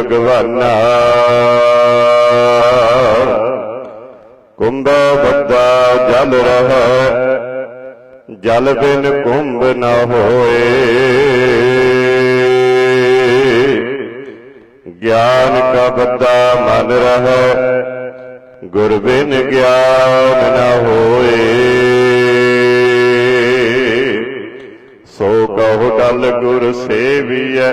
ਭਗਵਾਨਾ। ਕੁੰਭ ਬੱਦਾ ਜਲ ਰਹਾ, ਜਲ ਬਿਨ ਕੁੰਭ ਨਾ ਹੋਏ। ਗਿਆਨ ਕਾ ਬੱਦਾ ਮਨ ਰਹਿ, ਗੁਰ ਬਿਨ ਗਿਆਨ ਨਾ ਹੋਏ। ਸੋ ਕਹੋ ਡਲ ਗੁਰ ਸੇਵੀਐ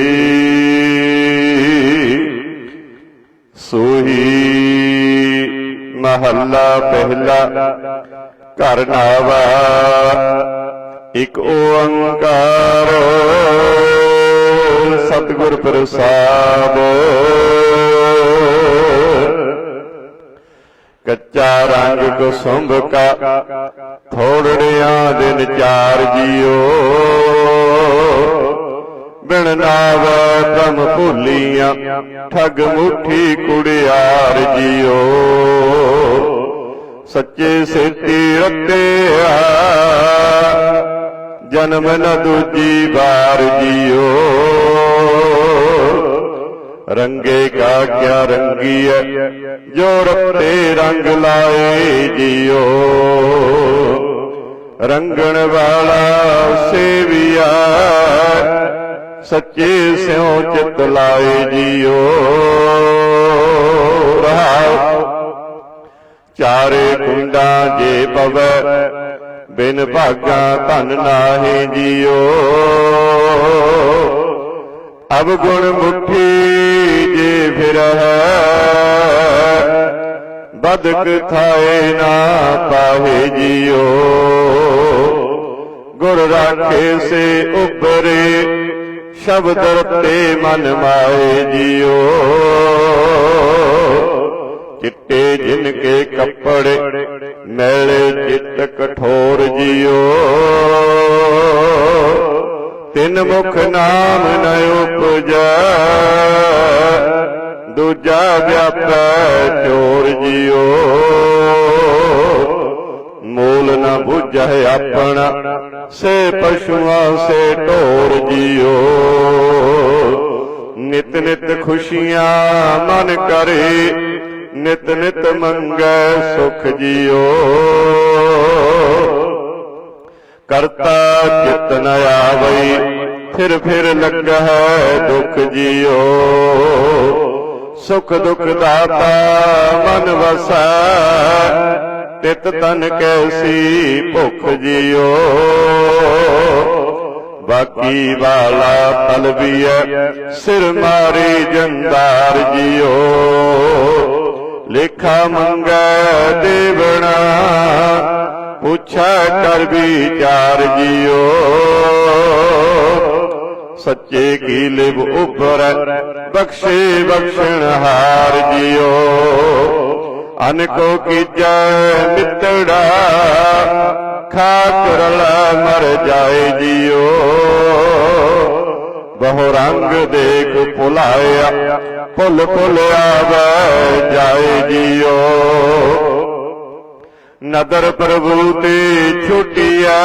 ਮਹੱਲਾ ਪਹਿਲਾ ਘਰ ਨਾਵਾ। ਇਕ ਓੰਕਾਰ ਸਤਿਗੁਰ ਪ੍ਰਸਾਦ ਕੱਚਾ ਰੰਗ ਕੁਸੁੰਭ ਕਾ, ਥੋੜੜਿਆਂ ਦਿਨ ਚਾਰ ਜੀਓ। ਬਿਨ ਨਾਵ ਬ੍ਰਹਮ ਭੁੱਲੀਆਂ, ਠਗ ਮੁਠੀ ਕੁੜਿਆਰ ਜੀਓ। ਸੱਚੇ ਸੇਤੀ ਰਤਿਆ ਜਨਮ ਨ ਦੂਜੀ ਵਾਰ ਜੀਓ। ਰੰਗੇ ਕਾ ਕਿਆ ਰੰਗੀਐ ਜੋ ਰਤੇ ਰੰਗ ਲਾਏ ਜੀਓ। ਰੰਗਣ ਵਾਲਾ ਸੇਵਿਆ, ਸੱਚੇ ਸਿਉ ਚਿਤ ਲਾਏ ਜੀਓ। ਰਹਾਉ ਚਾਰੇ ਕੁੰਡਾਂ ਜੇ ਪਵੈ ਬਿਨ ਭਾਗਾ ਧਨ ਨਾਹੀ ਜੀਓ। ਅਬ ਗੁਣ ਮੁਠੀ ਜੇ ਫਿਰ ਬਦਕ ਥਾਏ ਨਾ ਪਾਹੇ ਜੀਓ। ਗੁਰ ਰਾਖੇ ਸੇ ਉਬਰੇ ਸ਼ਬਦ ਰਤੇ ਮਨ ਮਾਏ ਜੀਓ। ਚਿੱਟੇ ਜਿਨ ਕੇ ਕੱਪੜੇ ਮੈਲੇ ਚਿੱਤ ਕਠੋਰ ਜੀਓ। ਤਿੰਨ ਮੁਖ ਨਾਮ ਨ ਉਪਜੈ, ਦੂਜਾ ਵਿਆਪੈ ਚੋਰ ਜੀਓ। ਮੂਲ ਨ ਬੁਝੈ ਆਪਣਾ, ਸੇ ਪਸ਼ੂਆਂ ਸੇ ਢੋਰ ਜੀਓ। ਨਿਤ ਨਿਤ ਖੁਸ਼ੀਆਂ ਮਨ ਕਰੇ ਨਿਤ ਨਿਤ ਮੰਗੈ ਸੁਖ ਜੀਓ। ਕਰਤਾ ਚਿਤ ਨ ਆਵਈ, ਫਿਰ ਫਿਰ ਲੱਗੈ ਦੁਖ ਜੀਓ। ਸੁਖ ਦੁਖ ਦਾਤਾ ਮਨ ਵਸੈ, ਤਿਤ ਤਨ ਕੈਸੀ ਭੁਖ ਜੀਓ। ਬਾਕੀ ਵਾਲਾ ਤਲਬੀਐ ਸਿਰ ਮਾਰੀ ਜੰਦਾਰ ਜੀਓ। ਲੇਖਾ ਮੰਗੈ ਦੇਵਣਾ, ਪੁੱਛੈ ਕਰ ਵਿਚਾਰ ਜੀਓ। ਸੱਚੇ ਕੀ ਲਿਵ ਉਪਰੈ ਬਖਸ਼ੇ ਬਖਸ਼ਣ ਹਾਰ ਜੀਓ। ਅਨਕੋ ਕੀਜੈ ਮਿੱਤੜਾ ਖਾਕ ਰਲਾ ਮਰ ਜਾਏ ਜੀਓ। ਬਹੁ ਰੰਗ ਦੇਖ ਭੁਲਾਇਆ, ਭੁੱਲ ਭੁੱਲ ਆਵੇ ਜਾਏ ਜੀਓ। ਨਦਰ ਪ੍ਰਭੂ ਤੇ ਛੁਟਿਆ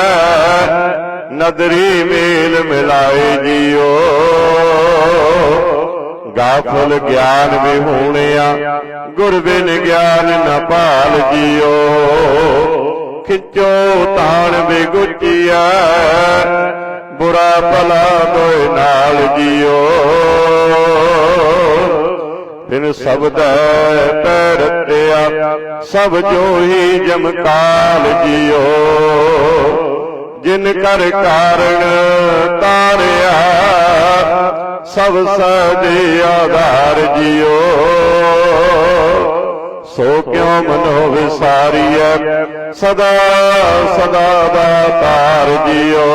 ਨਦਰੀ ਮੇਲ ਮਿਲਾਏ ਜੀਓ। ਗਾਫਲ ਗਿਆਨ ਵਿਹੂਣਿਆ ਗੁਰ ਬਿਨ ਗਿਆਨ ਨਾ ਪਾਲ ਜੀਓ। ਖਿੱਚੋ ਤਾਣ ਵੀ ਬਿਗੁਚਿਆ ਬੁਰਾ ਭਲਾ ਦੋਇ ਨਾਲ ਜਿਓ। ਬਿਨ ਸ਼ਬਦੈ ਪੈਰ ਤਿਆ, ਸਭ ਜੋਈ ਜਮਕਾਲ ਜੀਓ। ਜਿਨ ਕਰ ਕਾਰਣ ਤਾਰਿਆ, ਸਭ ਸਦੇ ਆਧਾਰ ਜਿਓ। ਸੋ ਕਿਉ ਮਨੋ ਵਿਸਾਰੀਐ? ਸਦਾ ਸਦਾ ਦਾਤਾਰ ਜੀਓ।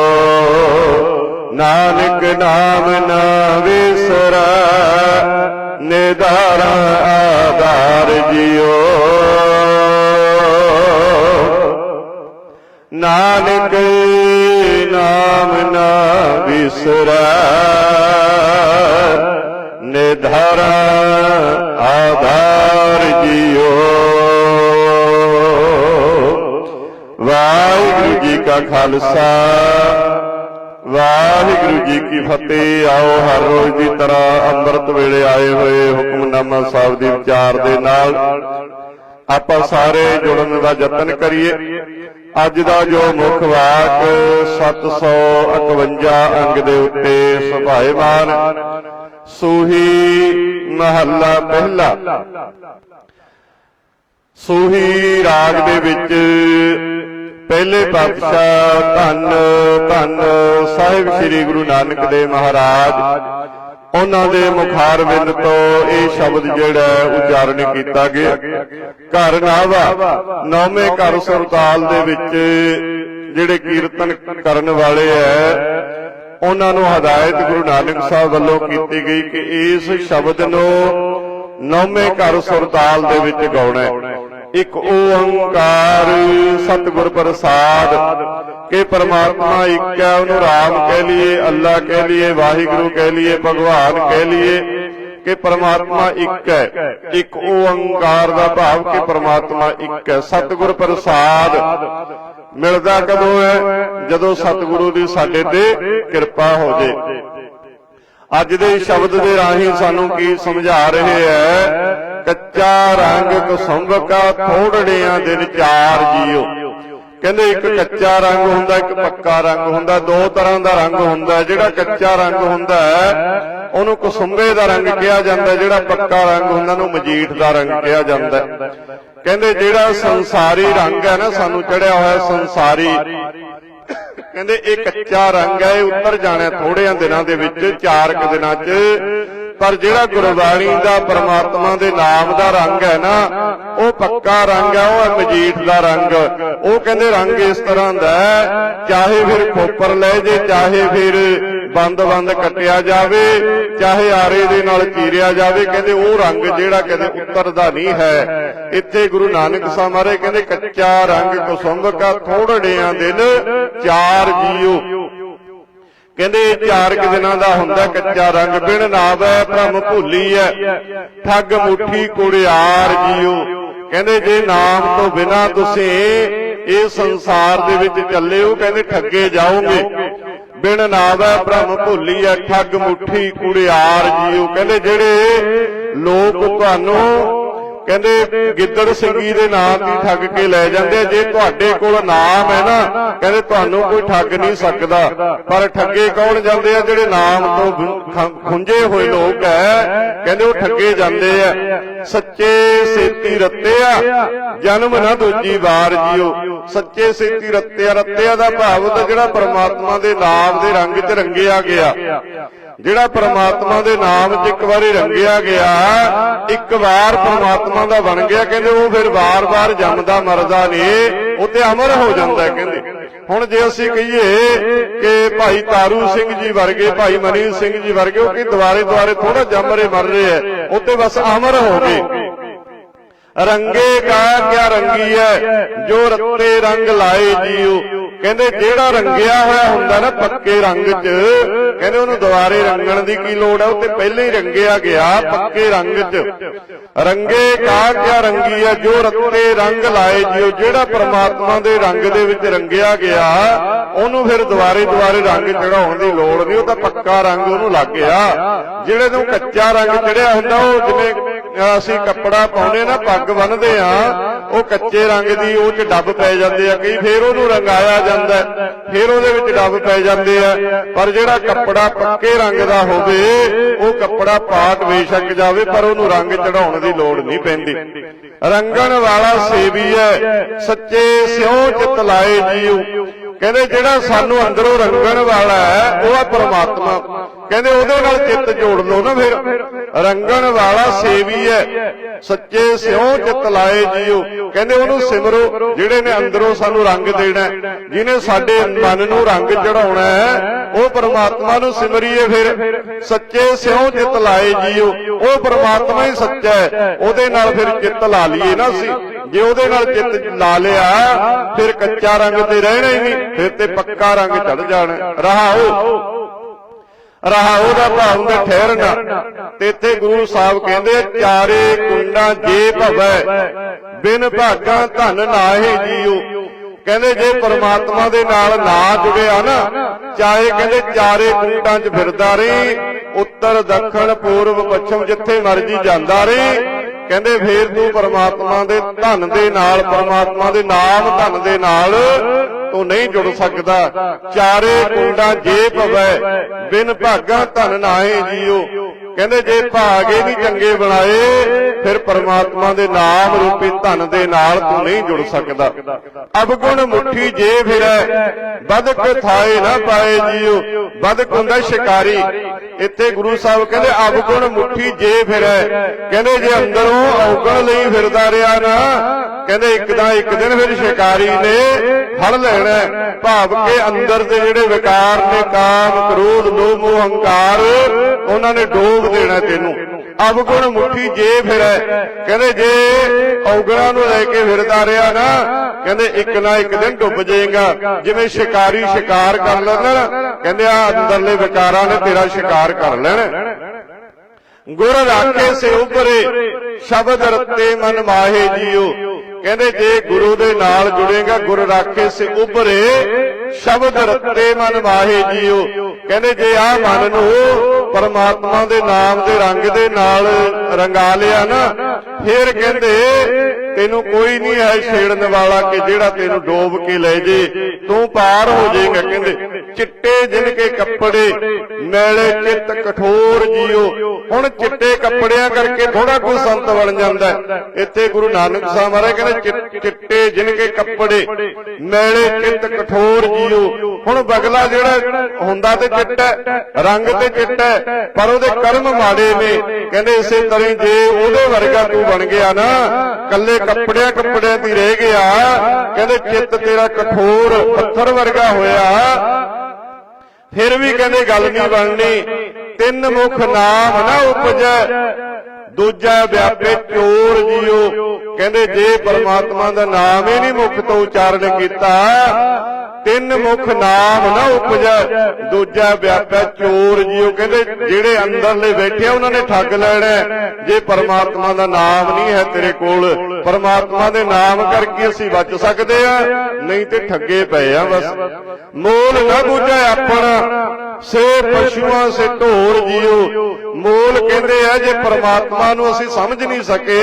ਨਾਨਕ ਨਾਮ ਨਾ ਵਿਸਰੈ, ਨਿਦਾਰ ਆਧਾਰ ਜੀਓ। ਨਾਨਕ ਨਾਮ ਨਾ ਵਿਸਰੈ ਨਿਧਾਰ ਆਧਾਰ ਜਿਓ। ਵਾਹਿਗੁਰੂ ਜੀ ਕਾ ਖਾਲਸਾ, ਵਾਹਿਗੁਰੂ ਜੀ ਕੀ ਫਤਿਹ। ਆਓ ਹਰ ਰੋਜ਼ ਦੀ ਤਰ੍ਹਾਂ ਅੰਮ੍ਰਿਤ ਵੇਲੇ ਆਏ ਹੋਏ ਹੁਕਮਨਾਮਾ ਸਾਹਿਬ ਦੀ ਵਿਚਾਰ ਦੇ ਨਾਲ ਆਪਾਂ ਸਾਰੇ ਜੁੜਨ ਦਾ ਯਤਨ ਕਰੀਏ। ਅੱਜ ਦਾ ਜੋ ਮੁੱਖ ਵਾਕ 751 ਅੰਗ ਦੇ ਉੱਤੇ ਸੁਭਾਏਮਾਨ ਸੂਹੀ ਮਹੱਲਾ ਪਹਿਲਾ। ਸੂਹੀ ਰਾਗ ਦੇ ਵਿੱਚ ਪਹਿਲੇ ਪਾਤਸ਼ਾਹ ਧੰਨ ਧੰਨ ਸਾਹਿਬ ਸ੍ਰੀ ਗੁਰੂ ਨਾਨਕ ਦੇਵ ਮਹਾਰਾਜ ਉਹਨਾਂ ਦੇ ਮੁਖਾਰ ਮੁਖਾਰਵਿੰਦ ਤੋਂ ਇਹ ਸ਼ਬਦ ਜਿਹੜਾ ਉਚਾਰਨ ਕੀਤਾ ਗਿਆ। ਘਰ ਨਾਵਾ, ਨੌਵੇਂ ਘਰ ਸੰਤਾਲ ਦੇ ਵਿੱਚ ਜਿਹੜੇ ਕੀਰਤਨ ਕਰਨ ਵਾਲੇ ਐ ਉਹਨਾਂ ਨੂੰ ਹਦਾਇਤ ਗੁਰੂ ਨਾਨਕ ਸਾਹਿਬ ਵੱਲੋਂ ਕੀਤੀ ਗਈ ਕਿ ਇਸ ਸ਼ਬਦ ਨੂੰ ਨੌਵੇਂ ਘਰ ਸੁਰਤਾਲ ਦੇ ਵਿੱਚ ਗਾਉਣਾ ਹੈ। ਇੱਕ ਓੰਕਾਰ ਸਤਿਗੁਰ ਪ੍ਰਸਾਦ ਕਿ ਪਰਮਾਤਮਾ ਇੱਕ ਹੈ ਉਹਨੂੰ ਰਾਮ ਕਹਿ ਲਈਏ, ਅੱਲਾ ਕਹਿ ਲਈਏ, ਵਾਹਿਗੁਰੂ ਕਹਿ ਲਈਏ, ਭਗਵਾਨ ਕਹਿ ਲਈਏ ਕਿ ਪਰਮਾਤਮਾ ਇੱਕ। ਹੈ ਇੱਕ ਓੰਕਾਰ ਦਾ ਭਾਵ ਕਿ ਪਰਮਾਤਮਾ ਇੱਕ। ਹੈ ਸਤਿਗੁਰ ਪ੍ਰਸਾਦ ਮਿਲਦਾ ਕਦੋਂ ਹੈ? ਜਦੋਂ ਸਤਿਗੁਰੂ ਦੀ ਸਾਡੇ ਤੇ ਕਿਰਪਾ ਹੋ ਜੇ। ਅੱਜ ਦੇ ਸ਼ਬਦ ਦੇ ਰਾਹੀਂ ਸਾਨੂੰ ਕੀ ਸਮਝਾ ਰਹੇ ਹੈ? ਕੱਚਾ ਰੰਗ ਕੁਸੁੰਭ ਕਾ ਥੋੜੜਿਆਂ ਦਿਨ ਚਾਰ ਜੀਓ। ਕਹਿੰਦੇ ਇੱਕ ਕੱਚਾ ਰੰਗ ਹੁੰਦਾ ਇੱਕ ਪੱਕਾ ਰੰਗ ਹੁੰਦਾ ਦੋ ਤਰ੍ਹਾਂ ਦਾ ਰੰਗ ਹੁੰਦਾ ਜਿਹੜਾ ਕੱਚਾ ਰੰਗ ਹੁੰਦਾ ਹੈ ਉਹਨੂੰ ਕੁਸੁੰਭੇ ਦਾ ਰੰਗ ਕਿਹਾ ਜਾਂਦਾ ਜਿਹੜਾ ਪੱਕਾ ਰੰਗ ਹੁੰਦਾ ਉਹਨੂੰ ਮਜੀਠ ਦਾ ਰੰਗ ਕਿਹਾ ਜਾਂਦਾ ਕਹਿੰਦੇ ਜਿਹੜਾ ਸੰਸਾਰੀ ਰੰਗ ਹੈ ਨਾ ਸਾਨੂੰ ਚੜਿਆ ਹੋਇਆ ਸੰਸਾਰੀ। ਕਹਿੰਦੇ ਇਹ ਕੱਚਾ ਰੰਗ ਹੈ ਇਹ ਉੱਤਰ ਜਾਣਾ ਥੋੜਿਆਂ ਦਿਨਾਂ ਦੇ ਵਿੱਚ ਚਾਰ ਕੁ ਦਿਨਾਂ 'ਚ। ਪਰ ਜਿਹੜਾ ਗੁਰਬਾਣੀ ਦਾ ਪਰਮਾਤਮਾ ਦੇ ਨਾਮ ਦਾ ਰੰਗ ਹੈ ਨਾ ਉਹ ਪੱਕਾ ਰੰਗ ਹੈ ਉਹ ਹੈ ਮਜੀਠ ਦਾ ਰੰਗ। ਉਹ ਕਹਿੰਦੇ ਰੰਗ ਇਸ ਤਰ੍ਹਾਂ ਦਾ ਹੈ ਚਾਹੇ ਫਿਰ ਖੋਪਰ ਲੈ ਜੇ ਚਾਹੇ ਫਿਰ ਬੰਦ-ਬੰਦ ਕੱਟਿਆ ਜਾਵੇ, ਚਾਹੇ ਆਰੇ ਦੇ ਨਾਲ ਚੀਰਿਆ ਜਾਵੇ, ਕਹਿੰਦੇ ਉਹ ਰੰਗ ਜਿਹੜਾ ਕਹਿੰਦੇ ਉੱਤਰਦਾ ਨਹੀਂ ਹੈ। ਇੱਥੇ ਗੁਰੂ ਨਾਨਕ ਸਾਹਿਬ ਮਹਾਰਾਜ ਕਹਿੰਦੇ, ਕੱਚਾ ਰੰਗ ਕੁਸੁੰਭ ਕਾ ਥੋੜੜਿਆਂ ਦਿਨ ਚਾਰ ਜੀਓ। ਕਹਿੰਦੇ ਚਾਰ ਕਿ ਦਿਨਾਂ ਦਾ ਹੁੰਦਾ, ਕੱਚਾ ਰੰਗ ਬਿਨ ਨਾਵੈ, ਭ੍ਰਮ ਭੁੱਲੀ ਐ ਠੱਗ ਮੁੱਠੀ ਕੁੜਿਆਰ ਜੀਓ। ਕਹਿੰਦੇ, ਜੇ ਨਾਮ ਤੋਂ ਬਿਨਾ ਤੁਸੀਂ ਇਹ ਸੰਸਾਰ ਦੇ ਵਿੱਚ ਚੱਲੇ ਹੋ, ਕਹਿੰਦੇ, ਠੱਗੇ ਜਾਓਗੇ। ਬਿਨ ਨਾਵੈ ਭ੍ਰਮ ਭੁੱਲੀ ਐ ਠੱਗ ਮੁੱਠੀ ਕੁੜਿਆਰ ਜੀਓ ਕਹਿੰਦੇ ਜਿਹੜੇ ਲੋਕ ਤੁਹਾਨੂੰ ਕਹਿੰਦੇ ਗਿੱਦੜ ਸਿੰਘੀ ਦੇ ਨਾਮ ਦੀ ਠੱਗ ਕੇ ਲੈ ਜਾਂਦੇ ਆ। ਜੇ ਤੁਹਾਡੇ ਕੋਲ ਨਾਮ ਹੈ ਨਾ, ਕਹਿੰਦੇ ਤੁਹਾਨੂੰ ਕੋਈ ਠੱਗ ਨਹੀਂ ਸਕਦਾ। ਪਰ ਠੱਗੇ ਕੌਣ ਜਾਂਦੇ ਆ? ਜਿਹੜੇ ਨਾਮ ਤੋਂ ਖੁੰਝੇ ਹੋਏ ਲੋਕ ਹੈ, ਕਹਿੰਦੇ ਉਹ ਠੱਗੇ ਜਾਂਦੇ ਆ। ਸੱਚੇ ਸੇਤੀ ਰੱਤਿਆ ਜਨਮ ਨਾ ਦੂਜੀ ਵਾਰ ਜੀਓ। ਸੱਚੇ ਸੇਤੀ ਰੱਤਿਆ ਰੱਤਿਆ ਦਾ ਭਾਵ ਤਾਂ ਜਿਹੜਾ ਪਰਮਾਤਮਾ ਦੇ ਨਾਮ ਦੇ ਰੰਗ 'ਚ ਰੰਗਿਆ ਗਿਆ। ਜਿਹੜਾ ਪ੍ਰਮਾਤਮਾ ਦੇ ਨਾਮ 'ਚ ਇੱਕ ਵਾਰੀ ਰੰਗਿਆ ਗਿਆ, ਇੱਕ ਵਾਰ ਪ੍ਰਮਾਤਮਾ ਦਾ ਬਣ ਗਿਆ, ਕਹਿੰਦੇ ਉਹ ਫਿਰ ਵਾਰ-ਵਾਰ ਜੰਮਦਾ, ਮਰਦਾ ਨਹੀਂ, ਉਹ ਤੇ ਅਮਰ ਹੋ ਜਾਂਦਾ, ਕਹਿੰਦੇ। ਹੁਣ ਜੇ ਅਸੀਂ ਕਹੀਏ ਕਿ ਭਾਈ ਤਾਰੂ ਸਿੰਘ ਜੀ ਵਰਗੇ, ਭਾਈ ਮਨੀ ਸਿੰਘ ਜੀ ਵਰਗੇ, ਉਹ ਕਿ ਦੁਆਰੇ ਦੁਆਰੇ ਥੋੜਾ ਜੰਮ ਰਹੇ, ਮਰ ਰਹੇ ਐ, ਉਹ ਤੇ ਬਸ ਅਮਰ ਹੋ ਗਏ। ਰੰਗੇ ਕਾ ਕਿਆ ਰੰਗੀ ਹੈ ਜੋ ਰੱਤੇ ਰੰਗ ਲਾਏ ਜੀਓ ਕਹਿੰਦੇ ਜਿਹੜਾ ਰੰਗਿਆ ਹੋਇਆ ਹੁੰਦਾ ਨਾ ਪੱਕੇ ਰੰਗ 'ਚ, ਕਹਿੰਦੇ ਉਹਨੂੰ ਦੁਬਾਰੇ ਰੰਗਣ ਦੀ ਕੀ ਲੋੜ ਹੈ ਉਹ ਤੇ ਪਹਿਲਾਂ ਹੀ ਰੰਗਿਆ ਗਿਆ, ਪੱਕੇ ਰੰਗ 'ਚ। ਰੰਗੇ ਕਾ ਰੰਗੀ ਹੈ ਜੋ ਰੱਤੇ ਰੰਗ ਲਾਏ ਜੀਓ ਜਿਹੜਾ ਪਰਮਾਤਮਾ ਦੇ ਰੰਗ ਦੇ ਵਿੱਚ ਰੰਗਿਆ ਗਿਆ, ਉਹਨੂੰ ਫਿਰ ਦੁਬਾਰੇ ਦੁਬਾਰੇ ਰੰਗ ਚੜਾਉਣ ਦੀ ਲੋੜ ਨਹੀਂ, ਉਹ ਤਾਂ ਪੱਕਾ ਰੰਗ ਉਹਨੂੰ ਲੱਗ ਗਿਆ। ਜਿਹੜੇ ਨੂੰ ਕੱਚਾ ਰੰਗ ਚੜਿਆ ਹੁੰਦਾ, ਉਹ ਜਿਵੇਂ ਅਸੀਂ ਕੱਪੜਾ ਪਾਉਨੇ ਨਾ, ਪੱਗ ਬੰਨਦੇ ਆ ਉਹ ਕੱਚੇ ਰੰਗ ਦੀ ਉਹ ਚ ਡੱਬ ਪੈ ਜਾਂਦੇ ਆ, ਕਈ ਫੇਰ ਉਹਨੂੰ ਰੰਗਾਇਆ ਜਾਂਦਾ ਫਿਰ ਉਹਦੇ ਵਿੱਚ ਡੱਬ ਪੈ ਜਾਂਦੇ ਆ। ਪਰ ਜਿਹੜਾ ਕੱਪੜਾ ਪੱਕੇ ਰੰਗ ਦਾ ਹੋਵੇ, ਉਹ ਕੱਪੜਾ ਪਾਕ ਬੇਸ਼ੱਕ ਜਾਵੇ, ਪਰ ਉਹਨੂੰ ਰੰਗ ਚੜਾਉਣ ਦੀ ਲੋੜ ਨਹੀਂ ਪੈਂਦੀ। ਰੰਗਣ ਵਾਲਾ ਸੇਵੀ ਹੈ, ਸੱਚੇ ਸਿਉ ਚਿਤ ਲਾਏ ਜੀਉ। ਕਹਿੰਦੇ ਜਿਹੜਾ ਸਾਨੂੰ ਅੰਦਰੋਂ ਰੰਗਣ ਵਾਲਾ ਹੈ, ਉਹ ਹੈ ਪਰਮਾਤਮਾ। ਕਹਿੰਦੇ ਉਹਦੇ ਨਾਲ ਚਿੱਤ ਜੋੜ ਲਓ ਨਾ ਫਿਰ। ਰੰਗਣ ਵਾਲਾ ਸੇਵੀ ਹੈ। ਸੱਚੇ ਸਿਉ ਚਿਤ ਲਾਏ ਜੀਉ ਕਹਿੰਦੇ ਉਹਨੂੰ ਸਿਮਰੋ ਜਿਹੜੇ ਨੇ ਅੰਦਰੋਂ ਸਾਨੂੰ ਰੰਗ ਦੇਣਾ ਜਿਹਨੇ ਸਾਡੇ ਮਨ ਨੂੰ ਰੰਗ ਚੜਾਉਣਾ ਹੈ ਉਹ ਪ੍ਰਮਾਤਮਾ ਨੂੰ ਸਿਮਰੀਏ ਫਿਰ। ਸੱਚੇ ਸਿਉ ਚਿਤ ਲਾਏ ਜੀਉ ਉਹ ਪ੍ਰਮਾਤਮਾ ਹੀ ਸੱਚਾ ਹੈ। ਉਹਦੇ ਨਾਲ ਫਿਰ ਚਿੱਤ ਲਾ ਲਈਏ ਨਾ ਅਸੀਂ। ਜੇ ਉਹਦੇ ਨਾਲ ਚਿੱਤ ਲਾ ਲਿਆ ਫਿਰ ਕੱਚਾ ਰੰਗ ਤੇ ਰਹਿਣਾ ਹੀ ਨਹੀਂ। ਫਿਰ ਤੇ ਪੱਕਾ ਰੰਗ ਚੜ ਜਾਣਾ। ਰਹਾਓ। ਰਹਾਓ ਦਾ ਭਾਵ ਹੁੰਦਾ ਠਹਿਰਨਾ। ਤੇ ਇੱਥੇ ਗੁਰੂ ਸਾਹਿਬ ਕਹਿੰਦੇ ਚਾਰੇ ਕੁੰਡਾਂ ਜੇ ਭਵੈ, ਬਿਨ ਭਾਗਾ ਧਨ ਨਾਹੀ ਜੀਉ। ਕਹਿੰਦੇ ਜੇ ਪਰਮਾਤਮਾ ਦੇ ਨਾਲ ਨਾ ਜੁੜਿਆ ਨਾ, ਚਾਹੇ ਕਹਿੰਦੇ ਚਾਰੇ ਕੁੰਡਾਂ 'ਚ ਫਿਰਦਾ ਰਹੀ, ਉੱਤਰ, ਦੱਖਣ, ਪੂਰਬ, ਪੱਛਮ ਜਿੱਥੇ ਮਰਜ਼ੀ ਜਾਂਦਾ ਰਹੀ, ਕਹਿੰਦੇ ਫੇਰ ਤੂੰ ਪਰਮਾਤਮਾ ਦੇ ਧਨ ਦੇ ਨਾਲ, ਪਰਮਾਤਮਾ ਦੇ ਨਾਮ ਧਨ ਦੇ ਨਾਲ ਤੂੰ ਨਹੀਂ ਜੁੜ ਸਕਦਾ। ਚਾਰੇ ਕੁੰਡਾਂ ਜੇ ਪਵੈ ਬਿਨ ਭਾਗਾ ਧਨ ਨਾਹੀ ਜੀਓ। ਕਹਿੰਦੇ ਜੇ ਭਾਗੇ ਨਹੀਂ ਚੰਗੇ ਬਣਾਏ, ਫਿਰ ਪਰਮਾਤਮਾ ਦੇ ਨਾਮ ਰੂਪੀ ਧਨ ਦੇ ਨਾਲ ਤੂੰ ਨਹੀਂ ਜੁੜ ਸਕਦਾ। ਅਬਗੁਣ ਮੁਠੀ ਜੇ ਫਿਰੈ ਬਦਕ ਥਾਏ ਨਾ ਪਾਏ ਜੀਓ। ਬਦਕ ਹੁੰਦਾ ਸ਼ਿਕਾਰੀ। ਇੱਥੇ ਗੁਰੂ ਸਾਹਿਬ ਕਹਿੰਦੇ ਅਬਗੁਣ ਮੁਠੀ ਜੇ ਫਿਰੈ ਕਹਿੰਦੇ ਜੇ ਅੰਦਰੋਂ ਔਗਣ ਲਈ ਫਿਰਦਾ ਰਿਹਾ ਨਾ, ਕਹਿੰਦੇ ਇੱਕ ਦਾ ਇੱਕ ਦਿਨ ਫਿਰ ਸ਼ਿਕਾਰੀ ਨੇ ਫੜ ਲੈਣਾ। ਹੈ। ਭਾਵ ਕੇ ਅੰਦਰ ਦੇ ਜਿਹੜੇ ਵਿਕਾਰ ਨੇ, ਕਾਮ, ਕ੍ਰੋਧ, ਲੋਭ ਹੰਕਾਰ ਉਹਨਾਂ ਨੇ ਡੋਬ ਦੇਣਾ ਤੈਨੂੰ। ਅਵਗੁਣ ਮੁਠੀ ਜੇ ਫਿਰੈ ਕਹਿੰਦੇ ਜੇ ਔਗਣਾਂ ਨੂੰ ਲੈ ਕੇ ਫਿਰਦਾ ਰਿਹਾ ਨਾ, ਕਹਿੰਦੇ ਇੱਕ ਨਾ ਇੱਕ ਦਿਨ ਡੁੱਬ ਜਾਏਗਾ। ਜਿਵੇਂ ਸ਼ਿਕਾਰੀ ਸ਼ਿਕਾਰ ਕਰ ਲੈਂਦਾ ਨਾ, ਕਹਿੰਦੇ ਆ ਅੰਦਰਲੇ ਵਿਕਾਰਾਂ ਨੇ ਤੇਰਾ ਸ਼ਿਕਾਰ ਕਰ ਲੈਣਾ। ਗੁਰ ਰਾਖੇ ਸੇ ਉਪਰੇ ਸ਼ਬਦ ਰਤੇ ਮਨ ਮਾਹੇ ਜੀਓ। ਕਹਿੰਦੇ ਜੇ ਗੁਰੂ ਦੇ ਨਾਲ ਜੁੜੇਗਾ, ਗੁਰ ਰਾਖੇ ਸੇ ਉਪਰੇ ਸ਼ਬਦ ਰਤੇ ਮਨ ਮਾਹੇ ਜੀਓ। ਕਹਿੰਦੇ ਜੇ ਆ ਮਨ ਨੂੰ ਪਰਮਾਤਮਾ ਦੇ ਨਾਮ ਦੇ ਰੰਗ ਦੇ ਨਾਲ ਰੰਗਾ ਲਿਆ ਨਾ, ਫਿਰ ਕਹਿੰਦੇ ਤੈਨੂੰ ਕੋਈ ਨਹੀਂ ਹੈ ਛੇੜਨ ਵਾਲਾ ਕਿ ਜਿਹੜਾ ਤੈਨੂੰ ਡੋਬ ਕੇ ਲੈ ਜੇ। ਤੂੰ ਪਾਰ ਹੋ ਜਾਏਗਾ, ਕਹਿੰਦੇ। ਚਿੱਟੇ ਜਿਨ ਕੇ ਕੱਪੜੇ, ਮੈਲੇ ਚਿੱਤ ਕਠੋਰ ਜੀਓ। ਹੁਣ ਚਿੱਟੇ ਕੱਪੜਿਆਂ ਕਰਕੇ ਥੋੜਾ ਕੋਈ ਸੰਤ ਬਣ ਜਾਂਦਾ ਇੱਥੇ ਗੁਰੂ ਨਾਨਕ ਸਾਹਿਬ ਮਹਾਰਾਜ ਕਹਿੰਦੇ ਚਿੱਟੇ ਜਿਨ ਕੇ ਕੱਪੜੇ, ਮੈਲੇ ਚਿੱਤ ਕਠੋਰ ਜੀਓ। ਹੁਣ ਬਗਲਾ ਜਿਹੜਾ ਹੁੰਦਾ ਤੇ ਚਿੱਟਾ ਰੰਗ ਤੇ ਚਿੱਟਾ ਪਰ ਉਹਦੇ ਕਰਮ ਮਾੜੇ ਨੇ। ਕਹਿੰਦੇ ਇਸੇ ਤਰ੍ਹਾਂ ਹੀ ਜੇ ਉਹਦੇ ਵਰਗਾ ਤੂੰ ਬਣ ਗਿਆ ਨਾ, ਕੱਲੇ ਕੱਪੜਿਆਂ ਕੱਪੜਿਆਂ ਦੀ ਰਹਿ ਗਿਆ। ਕਹਿੰਦੇ ਚਿੱਤ ਤੇਰਾ ਕਠੋਰ ਪੱਥਰ ਵਰਗਾ ਹੋਇਆ। ਫਿਰ ਵੀ ਕਹਿੰਦੇ ਗੱਲ ਨਹੀਂ ਬਣਨੀ। ਤਿੰਨ ਮੁਖ ਨਾਮ ਨਾ ਉਪਜੈ। ਦੂਜਾ ਵਿਆਪੇ ਚੋਰ ਜੀਓ। ਕਹਿੰਦੇ ਜੇ ਪਰਮਾਤਮਾ ਦਾ ਨਾਮ ਹੀ ਨਹੀਂ ਮੁਖ ਤੋਂ ਉਚਾਰਨ ਕੀਤਾ। ਤਿੰਨ ਮੁਖ ਨਾਮ ਨਾ ਉਪਜੈ ਦੂਜਾ ਵਿਆਪੈ ਚੋਰ ਜੀਓ ਕਹਿੰਦੇ ਜਿਹੜੇ ਅੰਦਰਲੇ ਬੈਠੇ ਆ ਉਹਨਾਂ ਨੇ ਠੱਗ ਲੈਣਾ। ਜੇ ਪਰਮਾਤਮਾ ਦਾ ਨਾਮ ਨਹੀਂ ਹੈ ਤੇਰੇ ਕੋਲ ਪਰਮਾਤਮਾ ਦੇ ਨਾਮ ਕਰਕੇ ਅਸੀਂ ਬਚ ਸਕਦੇ ਆ ਨਹੀਂ ਤੇ ਠੱਗੇ ਪਏ ਆ ਬਸ। ਮੋਲ ਨਾ ਬੁਝੈ ਆਪਣਾ ਸੇ ਪਸ਼ੂਆਂ ਸੇ ਢੋਰ ਜੀਓ। ਮੂਲ ਕਹਿੰਦੇ ਆ ਜੇ ਪਰਮਾਤਮਾ ਨੂੰ ਅਸੀਂ ਸਮਝ ਨਹੀਂ ਸਕੇ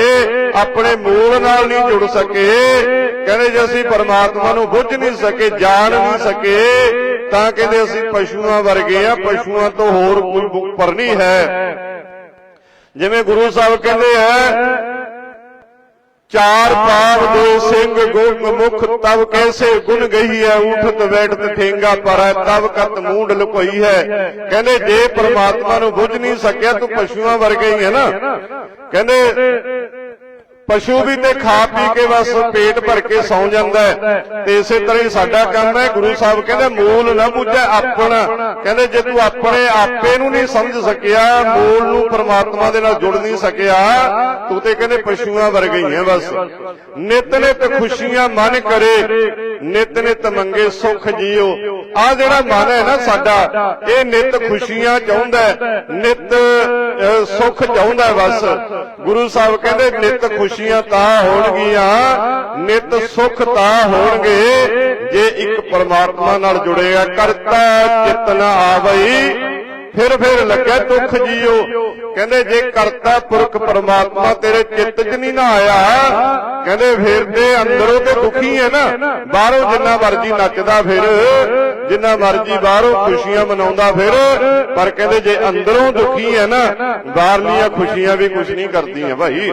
ਆਪਣੇ ਮੂਲ ਨਾਲ ਨਹੀਂ ਜੁੜ ਸਕੇ ਕਹਿੰਦੇ ਜੇ ਅਸੀਂ ਪਰਮਾਤਮਾ ਨੂੰ ਬੁੱਝ ਨਹੀਂ ਸਕੇ ਜਾਣ ਨਹੀਂ ਸਕੇ। ਤਾਂ ਕਹਿੰਦੇ ਅਸੀਂ ਪਸ਼ੂਆਂ ਵਰਗੇ ਆ, ਪਸ਼ੂਆਂ ਤੋਂ ਹੋਰ ਕੋਈ ਉੱਪਰ ਨਹੀਂ ਹੈ। ਜਿਵੇਂ ਗੁਰੂ ਸਾਹਿਬ ਕਹਿੰਦੇ ਆ, ਚਾਰ ਪਾਪ ਦੇ ਸਿੰਘ ਗੁਣ ਮੁਖ ਤਬ ਕੈਸੇ ਗੁਣ ਗਈ ਹੈ ਉਠਤ ਬੈਠਤ ਠੇਂਗਾ ਪਰ ਹੈ ਤਬ ਕਤ ਮੂੰਡ ਲੁਕੋਈ ਹੈ। ਕਹਿੰਦੇ ਜੇ ਪ੍ਰਮਾਤਮਾ ਨੂੰ ਬੁੱਝ ਨਹੀਂ ਸਕਿਆ, ਤੂੰ ਪਸ਼ੂਆਂ ਵਰਗਾ ਹੀ ਹੈ ਨਾ। ਕਹਿੰਦੇ ਪਸ਼ੂ ਵੀ ਤੇ ਖਾ ਪੀ ਕੇ ਬਸ ਪੇਟ ਭਰ ਕੇ ਸੌਂ ਜਾਂਦਾ ਤੇ ਇਸੇ ਤਰ੍ਹਾਂ ਹੀ ਸਾਡਾ ਕੰਮ ਹੈ। ਗੁਰੂ ਸਾਹਿਬ ਕਹਿੰਦੇ, ਮੂਲ ਨਾ ਬੁੱਝੈ ਆਪਣਾ। ਕਹਿੰਦੇ, ਜੇ ਤੂੰ ਆਪਣੇ ਆਪੇ ਨੂੰ ਨਹੀਂ ਸਮਝ ਸਕਿਆ, ਮੂਲ ਨੂੰ ਪਰਮਾਤਮਾ ਦੇ ਨਾਲ ਜੁੜ ਨਹੀਂ ਸਕਿਆ, ਤੂੰ ਤੇ ਕਹਿੰਦੇ ਪਸ਼ੂਆਂ ਵਰਗਾ ਹੈ ਬਸ। ਨਿਤ ਨਿਤ ਖੁਸ਼ੀਆਂ ਮਨ ਕਰੇ, ਨਿਤ ਨਿਤ ਮੰਗੇ ਸੁਖ ਜੀਓ। ਆ ਜਿਹੜਾ ਮਨ ਹੈ ਨਾ ਸਾਡਾ ਇਹ ਨਿਤ ਖੁਸ਼ੀਆਂ ਚਾਹੁੰਦਾ ਹੈ ਨਿਤ ਅਹ, ਚਾਹੁੰਦਾ ਹੈ ਬਸ। ਗੁਰੂ ਸਾਹਿਬ ਕਹਿੰਦੇ ਨਿਤ ਖੁਸ਼ੀਆਂ ਤਾਂ ਹੋਣਗੀਆਂ ਨਿਤ ਸੁੱਖ ਤਾਂ ਹੋਣਗੇ ਜੇ ਇੱਕ ਪਰਮਾਤਮਾ ਨਾਲ ਜੁੜੇਗਾ ਕਰਤਾ ਚਿਤ ਨ ਆਵਈ। ਫਿਰ ਫਿਰ ਲੱਗਿਆ ਦੁੱਖ ਜੀਓ। ਕਹਿੰਦੇ ਜੇ ਕਰਤਾ ਪੁਰਖ ਪਰਮਾਤਮਾ, ਤੇਰੇ ਚਿੱਤ 'ਚ ਨਹੀਂ ਨਾ ਆਇਆ। ਕਹਿੰਦੇ ਫਿਰ ਤੇ ਅੰਦਰੋਂ ਤੇ ਦੁਖੀ ਹੈ ਨਾ। ਬਾਹਰੋਂ ਜਿੰਨਾ ਮਰਜ਼ੀ ਨੱਚਦਾ ਫਿਰ, ਜਿੰਨਾ ਮਰਜ਼ੀ ਬਾਹਰੋਂ ਖੁਸ਼ੀਆਂ ਮਨਾਉਂਦਾ ਫਿਰ। ਪਰ ਕਹਿੰਦੇ ਜੇ ਅੰਦਰੋਂ ਦੁਖੀ ਹੈ ਨਾ, ਬਾਹਰਲੀਆਂ ਖੁਸ਼ੀਆਂ ਵੀ ਕੁਝ ਨਹੀਂ ਕਰਦੀਆਂ ਭਾਈ।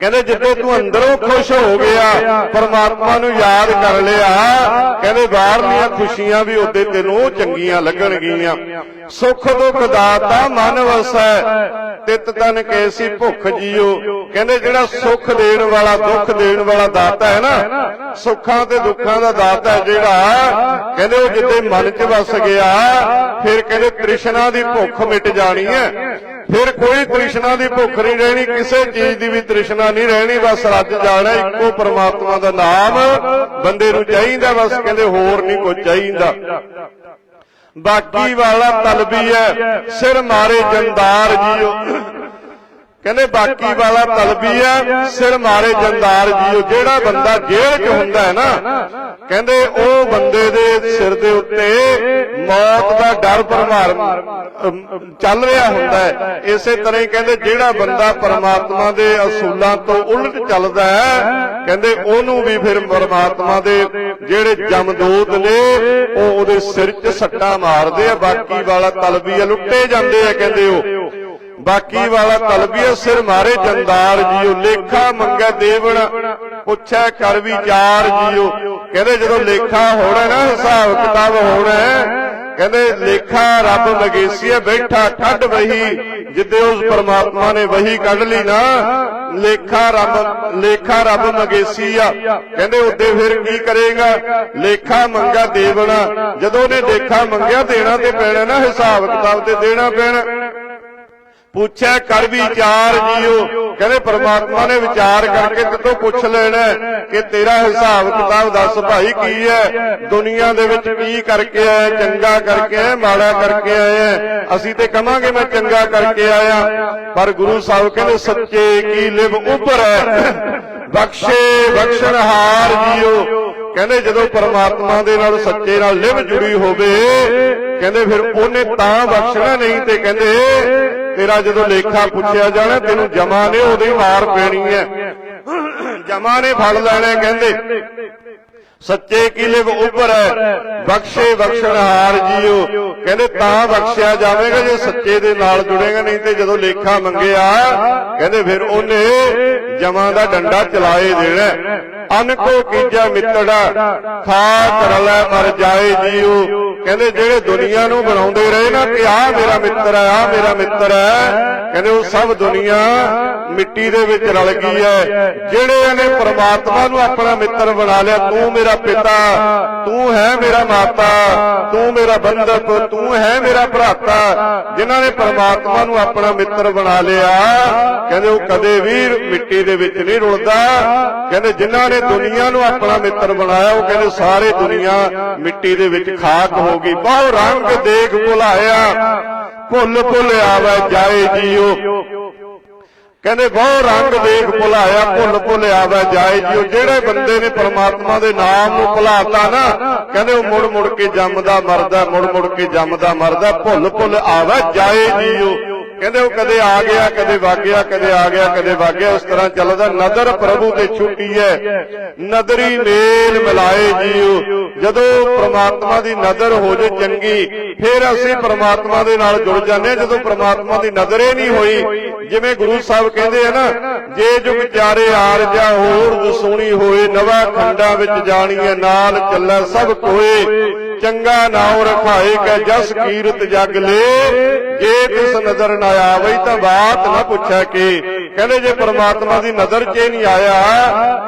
ਕਹਿੰਦੇ ਜਿੱਦੇ ਤੂੰ ਅੰਦਰੋਂ ਖੁਸ਼ ਹੋ ਗਿਆ, ਪਰਮਾਤਮਾ ਨੂੰ ਯਾਦ ਕਰ ਲਿਆ, ਕਹਿੰਦੇ ਬਾਹਰਲੀਆਂ ਖੁਸ਼ੀਆਂ ਵੀ ਉਹਦੇ ਤੈਨੂੰ ਚੰਗੀਆਂ ਲੱਗਣਗੀਆਂ। ਸੁੱਖ ਦੁੱਖ ਦਾਤਾ ਮਨ ਵਸੈ, ਤਿਤ ਤਨ ਕੈਸੀ ਭੁੱਖ ਜੀਓ। ਕਹਿੰਦੇ ਜਿਹੜਾ ਸੁੱਖ ਦੇਣ ਵਾਲਾ, ਦੁੱਖ ਦੇਣ ਵਾਲਾ ਦਾਤਾ ਹੈ ਨਾ, ਸੁੱਖਾਂ ਤੇ ਦੁੱਖਾਂ ਦਾ ਦਾਤਾ ਹੈ ਜਿਹੜਾ, ਕਹਿੰਦੇ ਉਹ ਜਿੱਦੇ ਮਨ 'ਚ ਵਸ ਗਿਆ, ਫਿਰ ਕਹਿੰਦੇ ਤ੍ਰਿਸ਼ਨਾ ਦੀ ਭੁੱਖ ਮਿਟ ਜਾਣੀ ਹੈ। ਫਿਰ ਕੋਈ ਤ੍ਰਿਸ਼ਨਾ ਦੀ ਭੁੱਖ ਨਹੀਂ ਰਹਿਣੀ, ਕਿਸੇ ਚੀਜ਼ ਦੀ ਵੀ ਤ੍ਰਿਸ਼ਨਾ ਨਹੀਂ ਰਹਿਣੀ, ਬਸ ਰੱਜ ਜਾਣਾ, ਇੱਕੋ ਪਰਮਾਤਮਾ ਦਾ ਨਾਮ। ਬੰਦੇ ਨੂੰ ਚਾਹੀਦਾ, ਬਸ ਕਹਿੰਦੇ ਹੋਰ ਨਹੀਂ ਕੋਈ ਚਾਹੀਦਾ। ਬਾਕੀ ਵਾਲਾ ਤਲਬੀ ਹੈ, ਸਿਰ ਮਾਰੇ ਜੰਦਾਰ ਜੀਓ। ਕਹਿੰਦੇ ਬਾਕੀ ਵਾਲਾ ਤਲਬੀ ਹੈ ਸਿਰ ਮਾਰੇ ਜੰਦਾਰ ਜੀਓ ਜਿਹੜਾ ਬੰਦਾ ਜੇਲ੍ਹ 'ਚ ਹੁੰਦਾ ਹੈ ਨਾ ਕਹਿੰਦੇ ਉਹ ਬੰਦੇ ਦੇ ਸਿਰ ਦੇ ਉੱਤੇ ਮੌਤ ਦਾ ਡਰ ਭਰਮਾਰ ਅਮ, ਚੱਲ ਰਿਹਾ ਹੁੰਦਾ ਹੈ। ਇਸੇ ਤਰ੍ਹਾਂ ਹੀ ਕਹਿੰਦੇ ਜਿਹੜਾ ਬੰਦਾ ਪਰਮਾਤਮਾ ਦੇ ਅਸੂਲਾਂ ਤੋਂ ਉਲਟ ਚੱਲਦਾ ਹੈ ਕਹਿੰਦੇ ਉਹਨੂੰ ਵੀ ਫਿਰ ਪਰਮਾਤਮਾ ਦੇ ਜਿਹੜੇ ਜਮਦੂਤ ਨੇ ਉਹ ਉਹਦੇ ਸਿਰ 'ਚ ਸੱਟਾਂ ਮਾਰਦੇ ਆ ਬਾਕੀ ਵਾਲਾ ਤਲਬੀ ਆ ਲੁੱਟੇ ਜਾਂਦੇ ਆ ਕਹਿੰਦੇ ਉਹ। ਬਾਕੀ ਵਾਲਾ ਤਲਬੀਆ ਸਿਰ ਮਾਰੇ ਜੰਦਾਰ ਜੀਓ, ਲੇਖਾ ਮੰਗੈ ਦੇਵਣ, ਪੁੱਛੈ ਕਰ ਵਿਚਾਰ ਜੀਓ। ਕਹਿੰਦੇ ਜਦੋਂ ਲੇਖਾ ਹੋਣਾ ਨਾ, ਹਿਸਾਬ ਕਿਤਾਬ ਹੋਣਾ, ਕਹਿੰਦੇ ਲੇਖਾ ਰੱਬ ਮਗੇਸੀਆ, ਬੈਠਾ ਠੱਡ ਵਹੀ, ਜਿੱਦੇ ਉਸ ਪਰਮਾਤਮਾ ਨੇ ਵਹੀ ਕੱਢ ਲਈ ਨਾ, ਲੇਖਾ ਰੱਬ ਲੇਖਾ ਰੱਬ ਮਗੇਸੀ ਆ ਕਹਿੰਦੇ ਉੱਤੇ ਫਿਰ ਕੀ ਕਰੇਗਾ? ਲੇਖਾ ਮੰਗਾ ਦੇਵਣਾ, ਜਦੋਂ ਨੇ ਲੇਖਾ ਮੰਗਿਆ, ਦੇਣਾ ਤੇ ਪੈਣਾ ਨਾ, ਹਿਸਾਬ ਕਿਤਾਬ ਤੇ ਦੇਣਾ ਪੈਣਾ। ਪੁੱਛਿਆ ਕਰ ਵਿਚਾਰ ਜੀਓ। ਕਹਿੰਦੇ ਪ੍ਰਮਾਤਮਾ ਨੇ ਵਿਚਾਰ ਕਰਕੇ ਤੇਤੋਂ ਪੁੱਛ ਲੈਣਾ ਕਿ ਤੇਰਾ ਹਿਸਾਬ ਕਿਤਾਬ ਦੱਸ ਭਾਈ ਕੀ ਹੈ? ਦੁਨੀਆ ਦੇ ਵਿੱਚ ਕੀ ਕਰਕੇ ਆਇਆ ਚੰਗਾ ਕਰਕੇ ਆਇਆ ਮਾੜਾ ਕਰਕੇ ਆਇਆ ਅਸੀਂ ਤੇ ਕਵਾਂਗੇ ਮੈਂ ਚੰਗਾ ਕਰਕੇ ਆਇਆ। ਪਰ ਗੁਰੂ ਸਾਹਿਬ ਕਹਿੰਦੇ, ਸੱਚੇ ਕੀ ਲਿਵ ਉੱਪਰ ਹੈ? ਬਖਸ਼ੇ ਬਖਸ਼ਣਹਾਰ ਜੀਓ। ਕਹਿੰਦੇ ਜਦੋਂ ਪਰਮਾਤਮਾ ਦੇ ਨਾਲ ਸੱਚੇ ਨਾਲ ਲਿਵ ਜੁੜੀ ਹੋਵੇ, ਕਹਿੰਦੇ ਫਿਰ ਉਹਨੇ ਤਾਂ ਬਖਸ਼ਣਾ ਨਹੀਂ ਤੇ ਕਹਿੰਦੇ, ਤੇਰਾ ਜਦੋਂ ਲੇਖਾ ਪੁੱਛਿਆ ਜਾਣਾ, ਤੈਨੂੰ ਜਮਾ ਨੇ ਉਹਦੀ ਮਾਰ ਪੈਣੀ ਹੈ। ਜਮਾ ਨੇ ਫੜ ਲੈਣਾ ਕਹਿੰਦੇ। ਸੱਚੇ ਕੀ ਲਿਵ ਉੱਪਰ ਹੈ। ਬਖਸ਼ੇ ਬਖਸ਼ਣਹਾਰ ਜੀਓ। ਕਹਿੰਦੇ ਤਾਂ ਬਖਸ਼ਿਆ ਜਾਵੇਗਾ ਜੇ ਸੱਚੇ ਦੇ ਨਾਲ ਜੁੜੇਗਾ, ਨਹੀਂ ਤੇ ਜਦੋਂ ਲੇਖਾ ਮੰਗਿਆ, ਕਹਿੰਦੇ ਫਿਰ ਉਹਨੇ ਜਮਾਂ ਦਾ ਡੰਡਾ ਚਲਾਏ ਦੇਣਾ ਅਨ ਕੀਜਾ ਮਿੱਤੜਾ, ਖਾ ਕਰ ਮਰ ਜਾਏ ਜੀਓ। ਕਹਿੰਦੇ ਜਿਹੜੇ ਦੁਨੀਆ ਨੂੰ ਬਣਾਉਂਦੇ ਰਹੇ ਨਾ ਕਿ ਆਹ ਮੇਰਾ ਮਿੱਤਰ ਹੈ, ਆਹ ਮੇਰਾ ਮਿੱਤਰ ਹੈ, ਕਹਿੰਦੇ ਉਹ ਸਭ ਦੁਨੀਆ ਮਿੱਟੀ ਦੇ ਵਿੱਚ ਰਲ ਗਈ ਹੈ। ਜਿਹੜੇ ਨੇ ਪਰਮਾਤਮਾ ਨੂੰ ਆਪਣਾ ਮਿੱਤਰ ਬਣਾ ਲਿਆ, ਤੂੰ ਮੇਰਾ ਪਿਤਾ, ਤੂੰ ਹੈ ਮੇਰਾ ਮਾਤਾ, ਤੂੰ ਮੇਰਾ ਬੰਧਪ ਤੂੰ ਹੈ ਮੇਰਾ ਭਰਾਤਾ, ਜਿਨ੍ਹਾਂ ਨੇ ਪ੍ਰਮਾਤਮਾ ਨੂੰ ਆਪਣਾ ਮਿੱਤਰ ਬਣਾ ਲਿਆ। ਕਹਿੰਦੇ ਉਹ ਕਦੇ ਵੀ ਮਿੱਟੀ ਦੇ ਵਿੱਚ ਨਹੀਂ ਰੁਲਦਾ। ਕਹਿੰਦੇ ਜਿਨ੍ਹਾਂ ਨੇ ਦੁਨੀਆ ਨੂੰ ਆਪਣਾ ਮਿੱਤਰ ਬਣਾਇਆ, ਉਹ ਕਹਿੰਦੇ ਸਾਰੇ ਦੁਨੀਆ ਮਿੱਟੀ ਦੇ ਵਿੱਚ ਖਾਕ ਹੋ ਗਈ। ਬਹੁ ਰੰਗ ਦੇਖ ਭੁਲਾਇਆ। ਭੁੱਲ ਭੁੱਲ ਆਵੇ, ਜਾਏ ਜੀਓ। ਕਹਿੰਦੇ ਬਹੁ ਰੰਗ ਦੇਖ ਭੁਲਾਇਆ, ਭੁੱਲ ਭੁੱਲ ਆਵੇ ਜਾਏ ਜੀਓ ਜਿਹੜੇ ਬੰਦੇ ਨੇ ਪਰਮਾਤਮਾ ਦੇ ਨਾਮ ਨੂੰ ਭੁਲਾਤਾ ਨਾ, ਕਹਿੰਦੇ ਉਹ ਮੁੜ ਮੁੜ ਕੇ ਜੰਮਦਾ, ਮਰਦਾ, ਮੁੜ ਮੁੜ ਕੇ ਜੰਮਦਾ, ਮਰਦਾ, ਭੁੱਲ ਭੁੱਲ ਆਵੇ ਜਾਏ ਜੀਓ ਕਹਿੰਦੇ ਉਹ ਕਦੇ ਆ ਗਿਆ, ਕਦੇ ਵਾਗਿਆ, ਕਦੇ ਆ ਗਿਆ, ਕਦੇ ਵਾਗਿਆ ਉਸ ਤਰ੍ਹਾਂ ਚੱਲਦਾ। ਨਦਰ ਪ੍ਰਭੂ ਤੇ ਛੁੱਟੀ ਹੈ। ਨਦਰੀ ਮੇਲ ਮਿਲਾਏ ਜੀਓ ਜਦੋਂ ਪ੍ਰਮਾਤਮਾ ਦੀ ਨਜ਼ਰ ਹੋ ਜੇ ਚੰਗੀ, ਫਿਰ ਅਸੀਂ ਪ੍ਰਮਾਤਮਾ ਦੇ ਨਾਲ ਜੁੜ ਜਾਂਦੇ ਜਦੋਂ ਪ੍ਰਮਾਤਮਾ ਦੀ ਨਜ਼ਰ ਹੀ ਨਹੀਂ ਹੋਈ, ਜਿਵੇਂ ਗੁਰੂ ਸਾਹਿਬ ਕਹਿੰਦੇ ਆ ਨਾ, ਜੇ ਜੁਗ ਚਾਰੇ ਆਰ ਜਾ ਹੋਰ ਸੁਣੀ ਹੋਏ, ਨਵਾਂ ਖੰਡਾਂ ਵਿੱਚ ਜਾਣੀਏ, ਨਾਲ ਚੱਲੈ ਸਭ ਕੋਏ। ਚੰਗਾ ਨਾਉ ਰਖਾਏ ਕੈ, ਜਸ ਕੀਰਤ ਜਗ ਲੇ। ਜੇ ਕਿਸ ਨਜ਼ਰ ਨਾ ਆਵੇ ਤਾਂ ਬਾਤ ਨਾ ਪੁੱਛੈ ਕੀ। ਕਹਿੰਦੇ ਜੇ ਪ੍ਰਮਾਤਮਾ ਦੀ ਨਜ਼ਰ 'ਚ ਨਹੀਂ ਆਇਆ,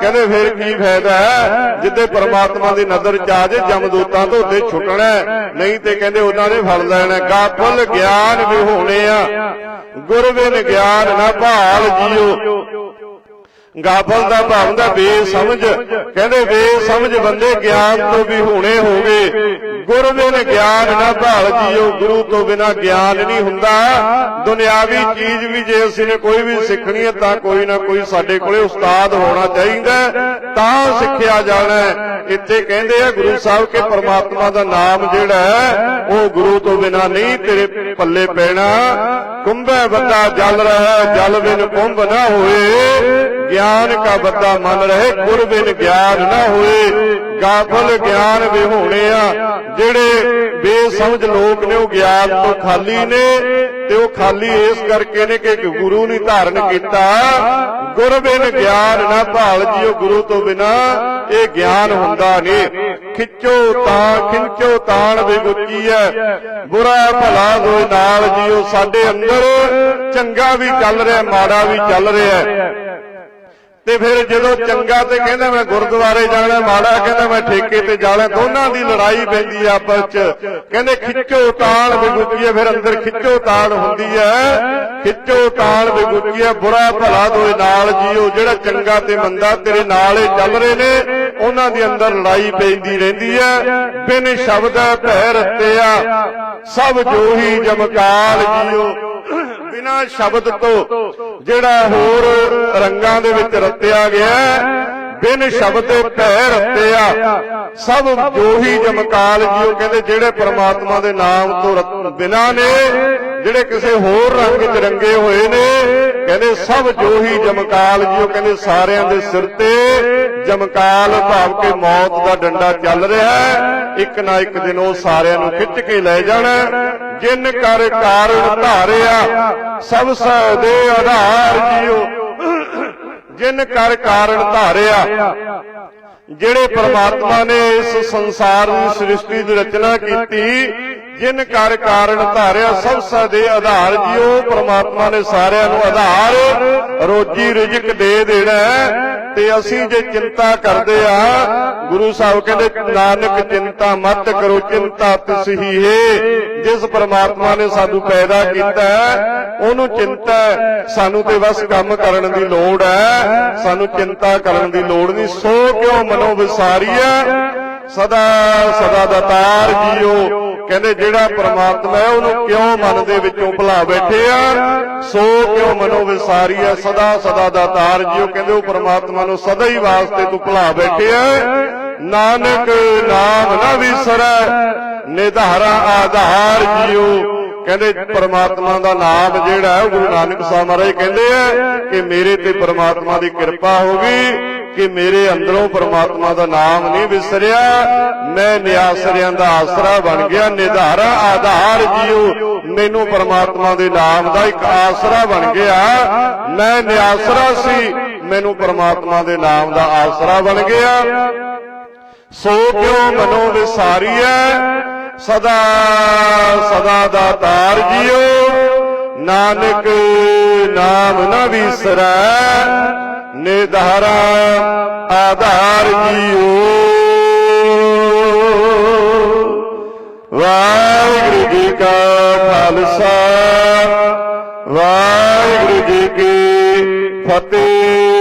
ਕਹਿੰਦੇ ਫਿਰ ਕੀ ਫਾਇਦਾ ਹੈ? ਜਿੱਦੇ ਪ੍ਰਮਾਤਮਾ ਦੀ ਨਜ਼ਰ 'ਚ ਆ ਜੇ ਜਮਦੂਤਾਂ ਤੋਂ ਉੱਤੇ ਛੁੱਟਣਾ ਨਹੀਂ ਤੇ ਕਹਿੰਦੇ ਉਹਨਾਂ ਨੇ ਫੜ ਲੈਣਾ ਗਾਫਲ ਗਿਆਨ ਵਿਹੋਣੇ ਆ। ਗੁਰ ਬਿਨ ਗਿਆਨ ਨਾ ਭਾਲ ਜੀਓ। ਗਾਫਲ ਦਾ ਭਾਵ ਹੁੰਦਾ ਬੇਸਮਝ। ਕਹਿੰਦੇ ਬੇਸਮਝ ਬੰਦੇ ਗਿਆਨ ਤੋਂ ਵੀ ਹੋਣੇ ਹੋਵੇ। ਗੁਰ ਬਿਨ ਗਿਆਨ ਨਾ ਭਾਲ ਜੀਓ, ਗੁਰੂ ਤੋਂ ਬਿਨਾ ਗਿਆਨ ਨਹੀਂ ਹੁੰਦਾ। ਦੁਨਿਆਵੀ ਚੀਜ਼ ਵੀ ਜੇ ਅਸੀਂ ਨੇ ਕੋਈ ਵੀ ਸਿੱਖਣੀ ਹੈ, ਤਾਂ ਕੋਈ ਨਾ ਕੋਈ ਸਾਡੇ ਕੋਲੇ ਉਸਤਾਦ ਹੋਣਾ ਚਾਹੀਦਾ ਤਾਂ ਸਿੱਖਿਆ ਜਾਣਾ ਇੱਥੇ ਕਹਿੰਦੇ ਆ, ਗੁਰੂ ਸਾਹਿਬ ਕੇ ਪਰਮਾਤਮਾ ਦਾ ਨਾਮ ਜਿਹੜਾ ਹੈ, ਉਹ ਗੁਰੂ ਤੋਂ ਬਿਨਾ ਨਹੀਂ, ਤੇਰੇ ਪੱਲੇ ਪੈਣਾ। ਕੁੰਭੈ ਬੰਦਾ ਜਲ ਰਹਾ ਜਲ ਬਿਨ ਕੁੰਭ ਨਾ ਹੋਏ। ਗਿਆਨ ਕਾ ਬੱਦਾ ਮਨ ਰਹੇ ਗੁਰ ਬਿਨ ਗਿਆਨ ਨਾ ਹੋਏ ਗਾਫਲ ਗਿਆਨ ਵਿਹੋਣੇ ਆ। ਜਿਹੜੇ ਬੇਸਮਝ ਲੋਕ ਨੇ ਉਹ ਗਿਆਨ ਤੋਂ ਖਾਲੀ ਨੇ ਤੇ ਉਹ ਖਾਲੀ ਇਸ ਕਰਕੇ ਨੇ ਕਿ ਗੁਰੂ ਨਹੀਂ ਧਾਰਨ ਕੀਤਾ। ਗੁਰ ਬਿਨ ਗਿਆਨ ਨਾ ਭਾਲ ਜੀਓ ਗੁਰੂ ਤੋਂ ਬਿਨਾ ਇਹ ਗਿਆਨ ਹੁੰਦਾ ਨਹੀਂ ਖਿੱਚੋ ਤਾਂ ਖਿੰਚੋ ਤਾਣ ਵਿਗੁੱਚੀ ਹੈ ਬੁਰਾ ਭਲਾ ਦੋਇ ਨਾਲ ਜੀਓ ਸਾਡੇ ਅੰਦਰ ਚੰਗਾ ਵੀ ਚੱਲ ਰਿਹਾ ਮਾੜਾ ਵੀ ਚੱਲ ਰਿਹਾ। ਤੇ ਫਿਰ ਜਦੋਂ ਚੰਗਾ ਤੇ ਕਹਿੰਦਾ ਮੈਂ ਗੁਰਦੁਆਰੇ ਜਾਣਾ, ਮਾੜਾ ਕਹਿੰਦਾ ਮੈਂ ਠੇਕੇ ਤੇ ਜਾਣਾ, ਦੋਨਾਂ ਦੀ ਲੜਾਈ ਪੈਂਦੀ ਆ ਆਪਸ ਚ। ਕਹਿੰਦੇ ਖਿੱਚੋ ਤਾਣ ਵਿਗੁੱਚੀ ਫਿਰ ਅੰਦਰ ਖਿੱਚੋ ਤਾਣ ਹੁੰਦੀ ਹੈ ਖਿੱਚੋ ਤਾਣ ਵਿਗੁੱਚੀ ਬੁਰਾ ਭਲਾ ਦੋਏ ਨਾਲ ਜੀਓ, ਜਿਹੜਾ ਚੰਗਾ ਤੇ ਮੰਦਾ ਤੇਰੇ ਨਾਲ ਹੀ ਚੱਲ ਰਹੇ ਨੇ, ਉਹਨਾਂ ਦੇ ਅੰਦਰ ਲੜਾਈ ਪੈਂਦੀ ਰਹਿੰਦੀ ਹੈ ਬਿਨ ਸ਼ਬਦ ਭੈ ਰਤਿਆ ਸਭ ਜੋਹੀ ਜਮਕਾਲ ਜੀਓ। ਬਿਨਾਂ ਸ਼ਬਦ ਤੋਂ ਜਿਹੜਾ ਹੋਰ ਰੰਗਾਂ ਦੇ ਵਿੱਚ ਰੱਤਿਆ ਗਿਆ ਬਿਨ ਸ਼ਬਦ ਤੇ ਭੈ ਰਤਿਆ, ਸਭ ਜੋਹੀ ਜਮਕਾਲ ਜੀਓ ਕਹਿੰਦੇ ਜਿਹੜੇ ਪ੍ਰਮਾਤਮਾ ਦੇ ਨਾਮ ਤੋਂ ਬਿਨਾਂ ਨੇ ਜਿਹੜੇ ਕਿਸੇ ਹੋਰ ਰੰਗ 'ਚ ਰੰਗੇ ਹੋਏ ਨੇ, ਕਹਿੰਦੇ ਸਭ ਜੋਹੀ ਜਮਕਾਲ ਜੀਓ ਕਹਿੰਦੇ ਸਾਰਿਆਂ ਦੇ ਸਿਰ ਤੇ ਜਮਕਾਲ ਭਾਵ ਕੇ ਮੌਤ ਦਾ ਡੰਡਾ ਚੱਲ ਰਿਹਾ ਹੈ। ਇੱਕ ਨਾ ਇੱਕ ਦਿਨ ਉਹ ਸਾਰਿਆਂ ਨੂੰ ਖਿੱਚ ਕੇ ਲੈ ਜਾਣਾ ਜਿਨ ਕਰ ਕਾਰਨ ਧਾਰਿਆ, ਸਭ ਸਹਿ ਦੇ ਆਧਾਰ ਜੀਓ। ਜਿਨ ਕਰ ਕਾਰਨ ਧਾਰਿਆ, ਜਿਹੜੇ ਪਰਮਾਤਮਾ ਨੇ ਇਸ ਸੰਸਾਰ ਦੀ ਸ੍ਰਿਸ਼ਟੀ ਦੀ ਰਚਨਾ ਕੀਤੀ ਜਿਨ ਕਰ ਕਾਰਨ ਧਾਰਿਆ, ਸਭ ਸਹਿ ਦੇ ਆਧਾਰ ਜੀਓ। ਪ੍ਰਮਾਤਮਾ ਨੇ ਸਾਰਿਆਂ ਨੂੰ ਆਧਾਰ, ਰੋਜੀ ਰਿਜਕ ਦੇ ਦੇਣਾ ਤੇ ਅਸੀਂ ਜੇ ਚਿੰਤਾ ਕਰਦੇ ਆ, ਗੁਰੂ ਸਾਹਿਬ ਕਹਿੰਦੇ, ਨਾਨਕ, ਚਿੰਤਾ ਮਤ ਕਰੋ, ਚਿੰਤਾ ਤਿਸ ਹੀ ਹੈ ਜਿਸ ਪ੍ਰਮਾਤਮਾ ਨੇ ਸਾਨੂੰ ਪੈਦਾ ਕੀਤਾ ਉਹਨੂੰ ਚਿੰਤਾ ਸਾਨੂੰ ਤੇ ਬਸ ਕੰਮ ਕਰਨ ਦੀ ਲੋੜ ਹੈ। ਸਾਨੂੰ ਚਿੰਤਾ ਕਰਨ ਦੀ ਲੋੜ ਨਹੀਂ। ਸੋ ਕਿਉਂ ਮਨੋ ਵਿਸਾਰੀਆ ਸਦਾ ਸਦਾ ਦਾਤਾਰ ਜੀਓ। ਕਹਿੰਦੇ ਜਿਹੜਾ ਪ੍ਰਮਾਤਮਾ ਹੈ ਉਹਨੂੰ ਕਿਉਂ ਮਨ ਦੇ ਵਿੱਚੋਂ ਭੁਲਾ ਬੈਠੇ ਆ? ਸੋ ਕਿਉਂ ਮਨੋ ਵਿਸਾਰੀ ਵਿਸਾਰੀਆ ਸਦਾ ਸਦਾ ਦਾਤਾਰ ਜੀਓ ਕਹਿੰਦੇ ਉਹ ਪ੍ਰਮਾਤਮਾ ਨੂੰ ਸਦਾ ਹੀ ਵਾਸਤੇ ਤੂੰ ਭੁਲਾ ਬੈਠੇ ਆ। ਨਾਨਕ ਨਾਮ ਨਾ ਵਿਸਰੈ, ਨਿਧਾਰਾ ਆਧਾਰ ਜੀਓ ਕਹਿੰਦੇ ਪਰਮਾਤਮਾ ਦਾ ਨਾਮ ਜਿਹੜਾ ਹੈ, ਉਹ ਗੁਰੂ ਨਾਨਕ ਸਾਹਿਬ ਮਹਾਰਾਜ ਕਹਿੰਦੇ ਆ ਕਿ ਮੇਰੇ ਤੇ ਪਰਮਾਤਮਾ ਦੀ ਕਿਰਪਾ ਹੋ ਗਈ। ਕਿ ਮੇਰੇ ਅੰਦਰੋਂ ਪ੍ਰਮਾਤਮਾ ਦਾ ਨਾਮ ਨਹੀਂ ਵਿਸਰਿਆ। ਮੈਂ ਨਿਆਸਰਿਆਂ ਦਾ ਆਸਰਾ ਬਣ ਗਿਆ। ਨਿਧਾਰਾ ਆਧਾਰ ਜੀਓ ਮੈਨੂੰ ਪ੍ਰਮਾਤਮਾ ਦੇ ਨਾਮ ਦਾ ਇੱਕ ਆਸਰਾ ਬਣ ਗਿਆ। ਮੈਂ ਨਿਆਸਰਾ ਸੀ। ਮੈਨੂੰ ਪ੍ਰਮਾਤਮਾ ਦੇ ਨਾਮ ਦਾ ਆਸਰਾ ਬਣ ਗਿਆ। ਸੋ ਕਿਉ ਮਨੋ ਵਿਸਾਰੀਐ? ਸਦਾ ਸਦਾ ਦਾ ਤਾਰ ਜੀਓ। ਨਾਨਕ ਨਾਮ ਨ ਵਿਸਰੈ। ਨਿਧਾਰਾ ਆਧਾਰ ਜੀਓ ਵਾਹਿਗੁਰੂ ਜੀ ਕਾ ਖਾਲਸਾ ਵਾਹਿਗੁਰੂ ਜੀ ਕੀ ਫਤਿਹ।